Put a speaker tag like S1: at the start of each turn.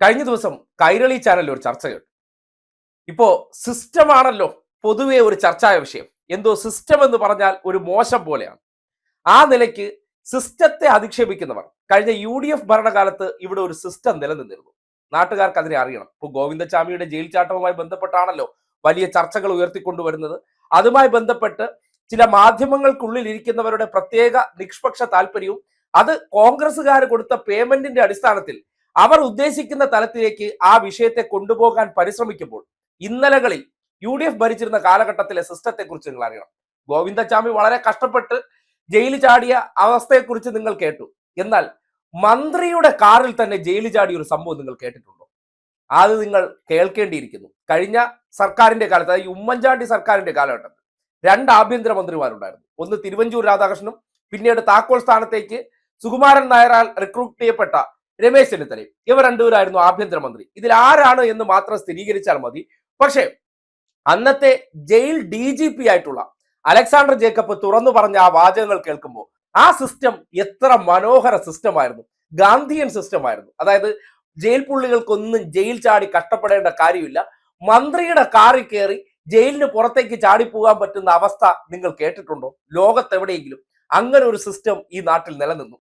S1: കഴിഞ്ഞ ദിവസം കൈരളി ചാനലിൽ ഒരു ചർച്ച കേട്ടു ഇപ്പോ സിസ്റ്റമാണല്ലോ പൊതുവെ ഒരു ചർച്ചായ വിഷയം. എന്തോ സിസ്റ്റം എന്ന് പറഞ്ഞാൽ ഒരു മോശം പോലെയാണ്. ആ നിലയ്ക്ക് സിസ്റ്റത്തെ അധിക്ഷേപിക്കുന്നവർ കഴിഞ്ഞ യു ഡി എഫ് ഭരണകാലത്ത് ഇവിടെ ഒരു സിസ്റ്റം നിലനിന്നിരുന്നു. നാട്ടുകാർക്ക് അതിനെ അറിയണം. ഇപ്പോൾ ഗോവിന്ദചാമിയുടെ ജയിൽ ചാട്ടവുമായി ബന്ധപ്പെട്ടാണല്ലോ വലിയ ചർച്ചകൾ ഉയർത്തിക്കൊണ്ടുവരുന്നത്. അതുമായി ബന്ധപ്പെട്ട് ചില മാധ്യമങ്ങൾക്കുള്ളിൽ ഇരിക്കുന്നവരുടെ പ്രത്യേക നിഷ്പക്ഷ താല്പര്യവും അത് കോൺഗ്രസ്സുകാർ കൊടുത്ത പേയ്മെന്റിന്റെ അടിസ്ഥാനത്തിൽ അവർ ഉദ്ദേശിക്കുന്ന തലത്തിലേക്ക് ആ വിഷയത്തെ കൊണ്ടുപോകാൻ പരിശ്രമിക്കുമ്പോൾ ഇന്നലകളിൽ യു ഡി എഫ് ഭരിച്ചിരുന്ന കാലഘട്ടത്തിലെ സിസ്റ്റത്തെ കുറിച്ച് നിങ്ങൾ അറിയണം. ഗോവിന്ദചാമി വളരെ കഷ്ടപ്പെട്ട് ജയിലിൽ ചാടിയ അവസ്ഥയെക്കുറിച്ച് നിങ്ങൾ കേട്ടു. എന്നാൽ മന്ത്രിയുടെ കാറിൽ തന്നെ ജയിലിൽ ചാടിയ ഒരു സംഭവം നിങ്ങൾ കേട്ടിട്ടുണ്ടോ? അത് നിങ്ങൾ കേൾക്കേണ്ടിയിരിക്കുന്നു. കഴിഞ്ഞ സർക്കാരിന്റെ കാലത്ത് അതായത് ഉമ്മൻചാണ്ടി സർക്കാരിന്റെ കാലഘട്ടത്തിൽ രണ്ട് ആഭ്യന്തര മന്ത്രിമാരുണ്ടായിരുന്നു ഒന്ന് തിരുവഞ്ചൂർ രാധാകൃഷ്ണനും പിന്നീട് താക്കോൽ സ്ഥാനത്തേക്ക് സുകുമാരൻ നായരാൽ റിക്രൂട്ട് ചെയ്യപ്പെട്ട രമേശ് ചെന്നിത്തലയും ഇവർ രണ്ടുപേരായിരുന്നു ആഭ്യന്തരമന്ത്രി. ഇതിൽ ആരാണ് എന്ന് മാത്രം സ്ഥിരീകരിച്ചാൽ മതി. പക്ഷേ അന്നത്തെ ജയിൽ ഡി ജി പി ആയിട്ടുള്ള അലക്സാണ്ടർ ജേക്കബ് തുറന്നു പറഞ്ഞ ആ വാചകങ്ങൾ കേൾക്കുമ്പോൾ ആ സിസ്റ്റം എത്ര മനോഹര സിസ്റ്റമായിരുന്നു. ഗാന്ധിയൻ സിസ്റ്റമായിരുന്നു. അതായത് ജയിൽ പുള്ളികൾക്കൊന്നും ജയിൽ ചാടി കഷ്ടപ്പെടേണ്ട കാര്യമില്ല. മന്ത്രിയുടെ കാറിൽ കയറി ജയിലിന് പുറത്തേക്ക് ചാടിപ്പോകാൻ പറ്റുന്ന അവസ്ഥ നിങ്ങൾ കേട്ടിട്ടുണ്ടോ? ലോകത്തെവിടെയെങ്കിലും അങ്ങനെ ഒരു സിസ്റ്റം ഈ നാട്ടിൽ നിലനിന്നു.